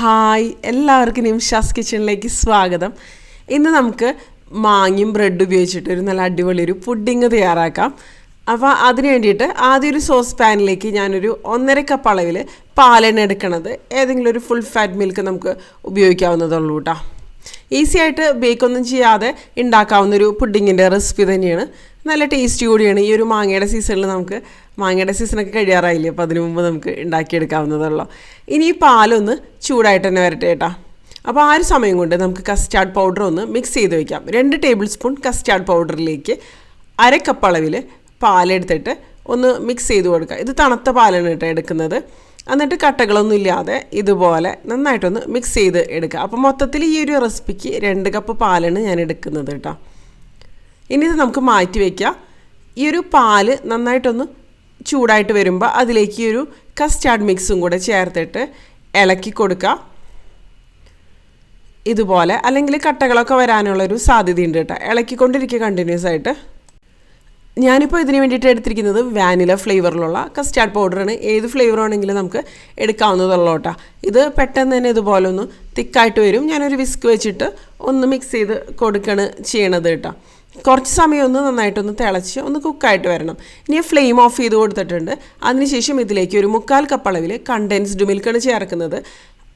Hi എല്ലാവർക്കും നിംഷാസ് കിച്ചണിലേക്ക് സ്വാഗതം. ഇന്ന് നമുക്ക് മാങ്ങയും ബ്രെഡ് ഉപയോഗിച്ചിട്ട് ഒരു നല്ല അടിപൊളി ഒരു പുഡിങ് തയ്യാറാക്കാം. അപ്പോൾ അതിന് വേണ്ടിയിട്ട് ആദ്യം ഒരു സോസ് പാനിലേക്ക് ഞാനൊരു ഒന്നര കപ്പ് അളവിൽ പാലാണ് എടുക്കണത്. ഏതെങ്കിലും ഒരു ഫുൾ ഫാറ്റ് മിൽക്ക് നമുക്ക് ഉപയോഗിക്കാവുന്നതുള്ളൂ കേട്ടോ ഈസി ആയിട്ട് ബേക്കൊന്നും ചെയ്യാതെ ഉണ്ടാക്കാവുന്ന ഒരു പുഡിങ്ങിന്റെ റെസിപ്പി തന്നെയാണ്. നല്ല ടേസ്റ്റി കൂടിയാണ് ഈ ഒരു മാങ്ങയുടെ സീസണിൽ നമുക്ക്. മാങ്ങയുടെ സീസണൊക്കെ കഴിയാറായില്ലേ? അപ്പോൾ അതിനു മുമ്പ് നമുക്ക് ഉണ്ടാക്കിയെടുക്കാവുന്നതുള്ളൂ ഇനി ഈ പാലൊന്ന് ചൂടായിട്ട് തന്നെ വരട്ടെ കേട്ടോ. അപ്പോൾ ആ ഒരു സമയം കൊണ്ട് നമുക്ക് കസ്റ്റാർഡ് പൗഡർ ഒന്ന് മിക്സ് ചെയ്ത് വയ്ക്കാം രണ്ട് ടേബിൾ സ്പൂൺ കസ്റ്റാർഡ് പൗഡറിലേക്ക് അര കപ്പ് പാലെടുത്തിട്ട് ഒന്ന് മിക്സ് ചെയ്ത് കൊടുക്കുക ഇത് തണുത്ത പാലാണ് കേട്ടോ എടുക്കുന്നത്. എന്നിട്ട് കട്ടകളൊന്നും ഇല്ലാതെ ഇതുപോലെ നന്നായിട്ടൊന്ന് മിക്സ് ചെയ്ത് എടുക്കുക. അപ്പോൾ മൊത്തത്തിൽ ഈ ഒരു റെസിപ്പിക്ക് രണ്ട് കപ്പ് പാലാണ് ഞാൻ എടുക്കുന്നത് കേട്ടോ. ഇനി ഇത് നമുക്ക് മാറ്റി വയ്ക്കുക ഈ ഒരു പാൽ നന്നായിട്ടൊന്ന് ചൂടായിട്ട് വരുമ്പോൾ അതിലേക്ക് ഈ ഒരു കസ്റ്റാർഡ് മിക്സും കൂടെ ചേർത്തിട്ട് ഇളക്കി കൊടുക്കുക ഇതുപോലെ അല്ലെങ്കിൽ കട്ടകളൊക്കെ വരാനുള്ളൊരു സാധ്യതയുണ്ട് കേട്ടോ. ഇളക്കിക്കൊണ്ടിരിക്കുക കണ്ടിന്യൂസ് ആയിട്ട്. ഞാനിപ്പോൾ ഇതിന് വേണ്ടിയിട്ട് എടുത്തിരിക്കുന്നത് വാനില ഫ്ലേവറിലുള്ള കസ്റ്റാർഡ് പൗഡറാണ്. ഏത് ഫ്ലേവർ ആണെങ്കിലും നമുക്ക് എടുക്കാവുന്നതുള്ളൂ കേട്ടോ. ഇത് പെട്ടെന്ന് തന്നെ ഇതുപോലെ ഒന്ന് തിക്കായിട്ട് വരും. ഞാനൊരു വിസ്ക് വെച്ചിട്ട് ഒന്ന് മിക്സ് ചെയ്ത് കൊടുക്കണ് ചെയ്യണത് കേട്ടോ. കുറച്ച് സമയം ഒന്ന് നന്നായിട്ടൊന്ന് തിളച്ച് ഒന്ന് കുക്കായിട്ട് വരണം. ഇനി ഫ്ലെയിം ഓഫ് ചെയ്ത് കൊടുത്തിട്ടുണ്ട്. അതിനുശേഷം ഇതിലേക്ക് ഒരു മുക്കാൽ കപ്പ് അളവിൽ കണ്ടൻസ്ഡ് മിൽക്കാണ് ചേർക്കുന്നത്.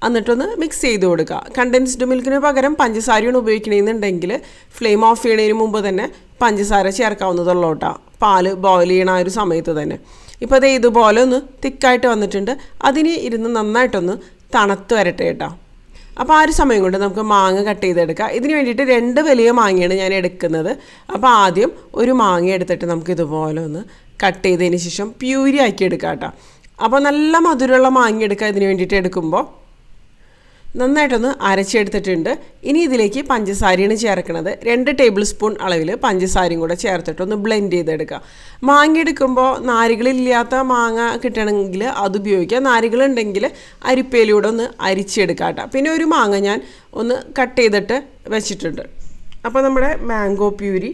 എന്നിട്ടൊന്ന് മിക്സ് ചെയ്ത് കൊടുക്കുക. കണ്ടൻസ്ഡ് മിൽക്കിന് പകരം പഞ്ചസാരയാണ് ഉപയോഗിക്കണമെന്നുണ്ടെങ്കിൽ ഫ്ലെയിം ഓഫ് ചെയ്യണതിന് മുമ്പ് തന്നെ പഞ്ചസാര ചേർക്കാവുന്നതുള്ളൂ കേട്ടോ. പാൽ ബോയിൽ ചെയ്യണ ആ ഒരു സമയത്ത് തന്നെ. ഇപ്പോൾ അത് ഇതുപോലെ ഒന്ന് തിക്കായിട്ട് വന്നിട്ടുണ്ട്. അതിന് ഇരുന്ന് നന്നായിട്ടൊന്ന് തണുത്ത് വരട്ടെ കേട്ടോ. അപ്പോൾ ആ ഒരു സമയം കൊണ്ട് നമുക്ക് മാങ്ങ കട്ട് ചെയ്തെടുക്കാം. ഇതിന് വേണ്ടിയിട്ട് രണ്ട് വലിയ മാങ്ങയാണ് ഞാൻ എടുക്കുന്നത്. അപ്പോൾ ആദ്യം ഒരു മാങ്ങ എടുത്തിട്ട് നമുക്ക് ഇതുപോലെ ഒന്ന് കട്ട് ചെയ്തതിന് ശേഷം പ്യൂരി ആക്കി എടുക്കാം കേട്ടോ. അപ്പോൾ നല്ല മധുരമുള്ള മാങ്ങ എടുക്കുക ഇതിന് വേണ്ടിയിട്ട് എടുക്കുമ്പോൾ. നന്നായിട്ടൊന്ന് അരച്ചെടുത്തിട്ടുണ്ട്. ഇനി ഇതിലേക്ക് പഞ്ചസാരയാണ് ചേർക്കുന്നത്. രണ്ട് ടേബിൾ സ്പൂൺ അളവിൽ പഞ്ചസാരയും കൂടെ ചേർത്തിട്ട് ഒന്ന് ബ്ലെൻഡ് ചെയ്തെടുക്കുക. മാങ്ങ എടുക്കുമ്പോൾ നാരുകളില്ലാത്ത മാങ്ങ കിട്ടണമെങ്കിൽ അത് ഉപയോഗിക്കുക. നാരുകളുണ്ടെങ്കിൽ അരിപ്പയിലൂടെ ഒന്ന് അരിച്ചെടുക്കാം കേട്ടോ. പിന്നെ ഒരു മാങ്ങ ഞാൻ ഒന്ന് കട്ട് ചെയ്തിട്ട് വെച്ചിട്ടുണ്ട്. അപ്പോൾ നമ്മുടെ മാംഗോ പ്യൂരി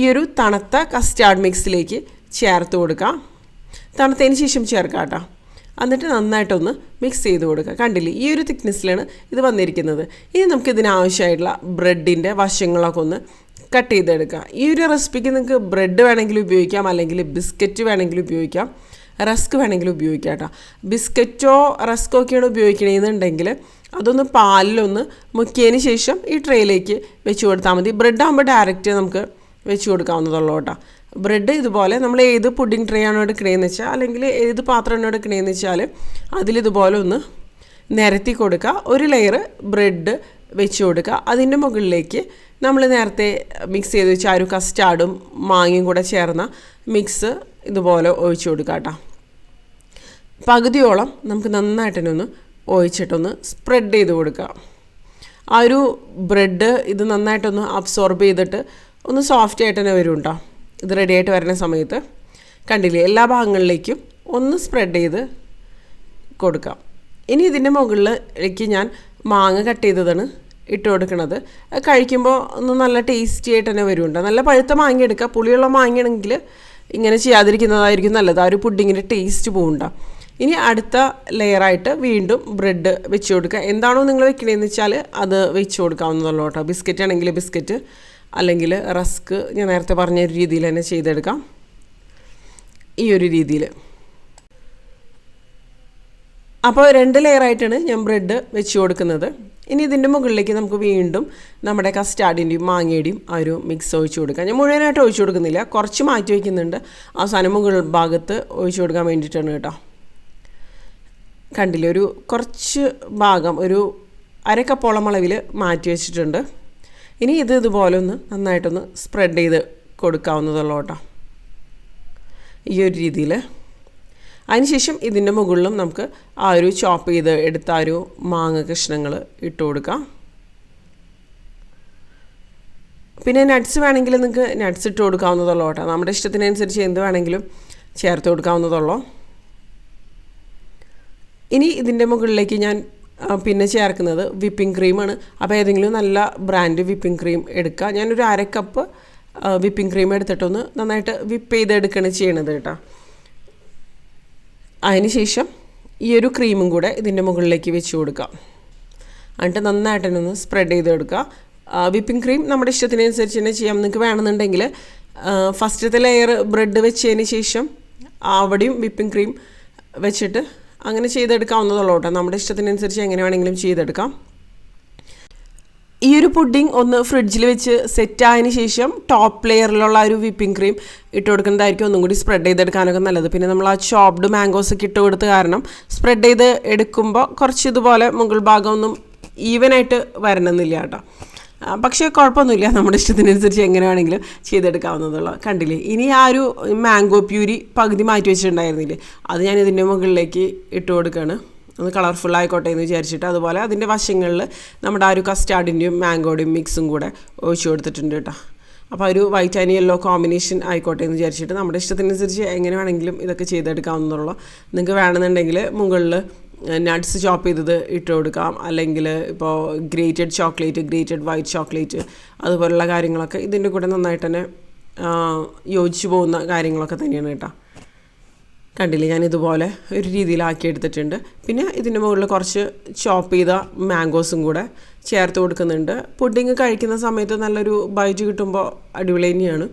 ഈ ഒരു തണുത്ത കസ്റ്റാർഡ് മിക്സിലേക്ക് ചേർത്ത് കൊടുക്കാം. തണുത്തതിന് ശേഷം ചേർക്കാം കേട്ടോ. എന്നിട്ട് നന്നായിട്ടൊന്ന് മിക്സ് ചെയ്ത് കൊടുക്കുക. കണ്ടില്ലേ? ഈ ഒരു തിക്നെസ്സിലാണ് ഇത് വന്നിരിക്കുന്നത്. ഇനി നമുക്ക് ഇതിനാവശ്യമായിട്ടുള്ള ബ്രെഡിന്റെ വശങ്ങളൊക്കെ ഒന്ന് കട്ട് ചെയ്തെടുക്കുക ഈ ഒരു റെസിപ്പിക്ക് നിങ്ങൾക്ക് ബ്രെഡ് വേണമെങ്കിൽ ഉപയോഗിക്കാം അല്ലെങ്കിൽ ബിസ്ക്കറ്റ് വേണമെങ്കിൽ ഉപയോഗിക്കാം റസ്ക് വേണമെങ്കിൽ ഉപയോഗിക്കാം കേട്ടോ. ബിസ്ക്കറ്റോ റസ്കോ ഒക്കെയാണ് ഉപയോഗിക്കണമെന്നുണ്ടെങ്കിൽ അതൊന്ന് പാലിലൊന്ന് മുക്കിയതിന് ശേഷം ഈ ട്രേയിലേക്ക് വെച്ച് കൊടുത്താൽ മതി. ബ്രെഡ് ആകുമ്പോൾ ഡയറക്റ്റ് നമുക്ക് വെച്ച് കൊടുക്കാവുന്നതുള്ളൂ കേട്ടോ. ബ്രെഡ് ഇതുപോലെ നമ്മൾ ഏത് പുഡിംഗ് ട്രേ ആണോ എടുക്കണേന്ന് വെച്ചാൽ അല്ലെങ്കിൽ ഏത് പാത്രം പാത്രമാണോ എടുക്കണേന്ന് വെച്ചാൽ അതിലിതുപോലെ ഒന്ന് നിരത്തി കൊടുക്കുക. ഒരു ലെയർ ബ്രെഡ് വെച്ച് കൊടുക്കുക. അതിന്റെ മുകളിലേക്ക് നമ്മൾ നേരത്തെ മിക്സ് ചെയ്ത് വെച്ച ഒരു കസ്റ്റാർഡും മാങ്ങയും കൂടെ ചേർന്ന മിക്സ് ഇതുപോലെ ഒഴിച്ചു കൊടുക്കുക കേട്ടോ. പകുതിയോളം നമുക്ക് നന്നായിട്ടൊന്ന് ഒഴിച്ചിട്ടൊന്ന് സ്പ്രെഡ് ചെയ്ത് കൊടുക്കുക. ആ ഒരു ബ്രെഡ് ഇത് നന്നായിട്ടൊന്ന് അബ്സോർബ് ചെയ്തിട്ട് ഒന്ന് സോഫ്റ്റ് ആയിട്ട് തന്നെ വരും കേട്ടോ. ഇത് റെഡിയായിട്ട് വരുന്ന സമയത്ത് കണ്ടില്ലേ എല്ലാ ഭാഗങ്ങളിലേക്കും ഒന്ന് സ്പ്രെഡ് ചെയ്ത് കൊടുക്കാം. ഇനി ഇതിന്റെ മുകളിലേക്ക് ഞാൻ മാങ്ങ കട്ട് ചെയ്തതാണ് ഇട്ട് കൊടുക്കുന്നത് കഴിക്കുമ്പോൾ ഒന്ന് നല്ല ടേസ്റ്റി ആയിട്ട് തന്നെ വരുന്നുണ്ട് നല്ല പഴുത്ത മാങ്ങ എടുക്കുക പുളിയുള്ള മാങ്ങയാണെങ്കിൽ ഇങ്ങനെ ചെയ്യാതിരിക്കുന്നതായിരിക്കും നല്ലത്. ആ ഒരു പുഡിങ്ങിന്റെ ടേസ്റ്റ് പോകണ്ട ഇനി അടുത്ത ലെയറായിട്ട് വീണ്ടും ബ്രെഡ് വെച്ച് കൊടുക്കുക എന്താണോ നിങ്ങൾ വെക്കണതെന്ന് വെച്ചാൽ അത് വെച്ച് കൊടുക്കാവുന്നതുള്ളൂ കേട്ടോ ബിസ്ക്കറ്റ് ആണെങ്കിൽ ബിസ്ക്കറ്റ് അല്ലെങ്കിൽ റസ്ക് ഞാൻ നേരത്തെ പറഞ്ഞ ഒരു രീതിയിൽ തന്നെ ചെയ്തെടുക്കാം. ഈ ഒരു രീതിയിൽ. അപ്പോൾ രണ്ട് ലെയറായിട്ടാണ് ഞാൻ ബ്രെഡ് വെച്ച് കൊടുക്കുന്നത്. ഇനി ഇതിന്റെ മുകളിലേക്ക് നമുക്ക് വീണ്ടും നമ്മുടെ കസ്റ്റാർഡിന്റെയും മാങ്ങയുടെയും ആ ഒരു മിക്സ് ഒഴിച്ച് കൊടുക്കാം. ഞാൻ മുഴുവനായിട്ട് ഒഴിച്ച് കൊടുക്കുന്നില്ല. കുറച്ച് മാറ്റി വയ്ക്കുന്നുണ്ട് അവസാനം മുകൾ ഭാഗത്ത് ഒഴിച്ച് കൊടുക്കാൻ വേണ്ടിയിട്ടാണ് കേട്ടോ. കണ്ടില്ലേ? ഒരു കുറച്ച് ഭാഗം ഒരു അരക്കപ്പോളം അളവിൽ മാറ്റി വെച്ചിട്ടുണ്ട്. ഇനി ഇത് ഇതുപോലെ ഒന്ന് നന്നായിട്ടൊന്ന് സ്പ്രെഡ് ചെയ്ത് കൊടുക്കാവുന്നതുള്ളൂ കേട്ടോ. ഈ ഒരു രീതിയിൽ അതിനുശേഷം ഇതിന്റെ മുകളിലും നമുക്ക് ആ ഒരു ചോപ്പ് ചെയ്ത് എടുത്ത ആ ഒരു മാങ്ങ കഷ്ണങ്ങൾ ഇട്ട് കൊടുക്കാം. പിന്നെ നട്ട്സ് വേണമെങ്കിൽ നിങ്ങൾക്ക് നട്ട്സ് ഇട്ട് കൊടുക്കാവുന്നതുള്ളൂ കേട്ടോ. നമ്മുടെ ഇഷ്ടത്തിനനുസരിച്ച് എന്ത് വേണമെങ്കിലും ചേർത്ത് കൊടുക്കാവുന്നതുള്ളൂ. ഇനി ഇതിന്റെ മുകളിലേക്ക് ഞാൻ പിന്നെ ചേർക്കുന്നത് വിപ്പിംഗ് ക്രീമാണ്. അപ്പോൾ ഏതെങ്കിലും നല്ല ബ്രാൻഡ് വിപ്പിംഗ് ക്രീം എടുക്കുക ഞാനൊരു അര കപ്പ് വിപ്പിംഗ് ക്രീം എടുത്തിട്ടൊന്ന് നന്നായിട്ട് വിപ്പ് ചെയ്തെടുക്കുകയാണ് ചെയ്യണത് കേട്ടോ. അതിന് ശേഷം ഈ ഒരു ക്രീമും കൂടെ ഇതിന്റെ മുകളിലേക്ക് വെച്ച് കൊടുക്കാം. എന്നിട്ട് നന്നായിട്ട് തന്നെ ഒന്ന് സ്പ്രെഡ് ചെയ്തെടുക്കുക വിപ്പിംഗ് ക്രീം നമ്മുടെ ഇഷ്ടത്തിനനുസരിച്ച് തന്നെ ചെയ്യാം. നിങ്ങൾക്ക് വേണമെന്നുണ്ടെങ്കിൽ ഫസ്റ്റത്തെ ലെയർ ബ്രെഡ് വെച്ചതിന് ശേഷം അവിടെയും വിപ്പിംഗ് ക്രീം വെച്ചിട്ട് അങ്ങനെ ചെയ്തെടുക്കാവുന്നതുള്ളൂ കേട്ടോ നമ്മുടെ ഇഷ്ടത്തിനനുസരിച്ച് എങ്ങനെ വേണമെങ്കിലും ചെയ്തെടുക്കാം. ഈ ഒരു പുഡിംഗ് ഒന്ന് ഫ്രിഡ്ജിൽ വെച്ച് സെറ്റ് ആയതിന് ശേഷം ടോപ്പ് ലെയറിലുള്ള ഒരു വിപ്പിംഗ് ക്രീം ഇട്ട് കൊടുക്കുന്നതായിരിക്കും ഒന്നും കൂടി സ്പ്രെഡ് ചെയ്തെടുക്കാനൊക്കെ നല്ലത്. പിന്നെ നമ്മൾ ആ ചോപ്ഡ് മാംഗോസ് ഒക്കെ ഇട്ട് കൊടുത്ത കാരണം സ്പ്രെഡ് ചെയ്ത് എടുക്കുമ്പോൾ കുറച്ച് ഇതുപോലെ മുകൾ ഭാഗം ഒന്നും ഈവനായിട്ട് വരണമെന്നില്ല കേട്ടോ. പക്ഷേ കുഴപ്പമൊന്നുമില്ല. നമ്മുടെ ഇഷ്ടത്തിനനുസരിച്ച് എങ്ങനെ വേണമെങ്കിലും ചെയ്തെടുക്കാവുന്നതുള്ള കണ്ടില്ലേ? ഇനി ആ ഒരു മാംഗോ പ്യൂരി പകുതി മാറ്റി വെച്ചിട്ടുണ്ടായിരുന്നില്ലേ? അത് ഞാൻ ഇതിന്റെ മുകളിലേക്ക് ഇട്ട് കൊടുക്കുകയാണ് ഒന്ന് കളർഫുൾ ആയിക്കോട്ടെ എന്ന് വിചാരിച്ചിട്ട് അതുപോലെ അതിന്റെ വശങ്ങളിൽ നമ്മുടെ ആ ഒരു കസ്റ്റാർഡിന്റെയും മാംഗോയുടെയും മിക്സും കൂടെ ഒഴിച്ചു കൊടുത്തിട്ടുണ്ട് കേട്ടോ. അപ്പോൾ ആ ഒരു വൈറ്റ് ആൻഡ് യെല്ലോ കോമ്പിനേഷൻ ആയിക്കോട്ടെ എന്ന് വിചാരിച്ചിട്ട് നമ്മുടെ ഇഷ്ടത്തിനനുസരിച്ച് എങ്ങനെ വേണമെങ്കിലും ഇതൊക്കെ ചെയ്തെടുക്കാവുന്നതുള്ളൂ നിങ്ങൾക്ക് വേണമെന്നുണ്ടെങ്കിൽ മുകളിൽ നട്ട്സ് ചോപ്പ് ചെയ്തത് ഇട്ട് കൊടുക്കാം. അല്ലെങ്കിൽ ഇപ്പോൾ grated chocolate grated white chocolate അതുപോലുള്ള കാര്യങ്ങളൊക്കെ ഇതിന്റെ കൂടെ നന്നായിട്ട് തന്നെ യോജിച്ചു പോകുന്ന കാര്യങ്ങളൊക്കെ തന്നെയാണ് കേട്ടോ. കണ്ടില്ലേ? ഞാൻ ഇതുപോലെ ഒരു രീതിയിലാക്കി എടുത്തിട്ടുണ്ട്. പിന്നെ ഇതിന്റെ മുകളിൽ കുറച്ച് ചോപ്പ് ചെയ്ത മാംഗോസും കൂടെ ചേർത്ത് കൊടുക്കുന്നുണ്ട്. പുഡിങ് കഴിക്കുന്ന സമയത്ത് നല്ലൊരു ബൈറ്റ് കിട്ടുമ്പോൾ അടിപൊളി തന്നെയാണ്.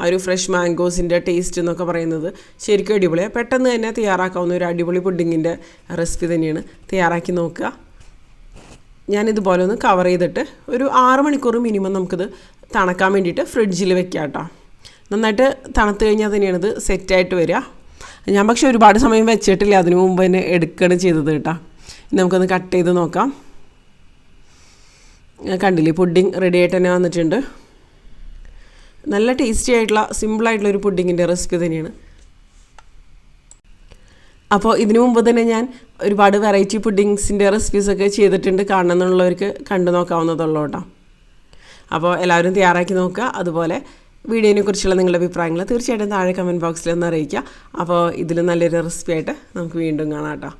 ആ ഒരു ഫ്രഷ് മാംഗോസിന്റെ ടേസ്റ്റ് എന്നൊക്കെ പറയുന്നത്. ശരിക്കും അടിപൊളിയാണ് പെട്ടെന്ന് തന്നെ തയ്യാറാക്കാവുന്ന ഒരു അടിപൊളി പുഡിങ്ങിന്റെ റെസിപ്പി തന്നെയാണ്. തയ്യാറാക്കി നോക്കുക. ഞാനിതുപോലെ ഒന്ന് കവർ ചെയ്തിട്ട് ഒരു ആറ് മണിക്കൂർ മിനിമം നമുക്കിത് തണക്കാൻ വേണ്ടിയിട്ട് ഫ്രിഡ്ജിൽ വെക്കാം കേട്ടോ നന്നായിട്ട് തണുത്ത് കഴിഞ്ഞാൽ തന്നെയാണ് ഇത് സെറ്റായിട്ട് വരിക ഞാൻ പക്ഷെ ഒരുപാട് സമയം വെച്ചിട്ടില്ല. അതിനു മുമ്പ് തന്നെ എടുക്കുകയാണ് ചെയ്തത് കേട്ടോ നമുക്കൊന്ന് കട്ട് ചെയ്ത് നോക്കാം. കണ്ടില്ലേ? പുഡിങ് റെഡി ആയിട്ട് തന്നെ വന്നിട്ടുണ്ട്. നല്ല ടേസ്റ്റി ആയിട്ടുള്ള സിമ്പിളായിട്ടുള്ള ഒരു പുഡിങ്ങിന്റെ റെസിപ്പി തന്നെയാണ്. അപ്പോൾ ഇതിനു മുമ്പ് തന്നെ ഞാൻ ഒരുപാട് വെറൈറ്റി പുഡിങ്സിന്റെ റെസിപ്പീസൊക്കെ ചെയ്തിട്ടുണ്ട്. കാണണമെന്നുള്ളവർക്ക് കണ്ടു നോക്കാവുന്നതുള്ളൂ കേട്ടോ. അപ്പോൾ എല്ലാവരും തയ്യാറാക്കി നോക്കുക. അതുപോലെ വീഡിയോനെ കുറിച്ചുള്ള നിങ്ങളുടെ അഭിപ്രായങ്ങൾ തീർച്ചയായിട്ടും താഴെ കമന്റ് ബോക്സിൽ ഒന്ന് അറിയിക്കുക. അപ്പോൾ ഇതിൽ നല്ലൊരു റെസിപ്പി ആയിട്ട് നമുക്ക് വീണ്ടും കാണാം കേട്ടോ.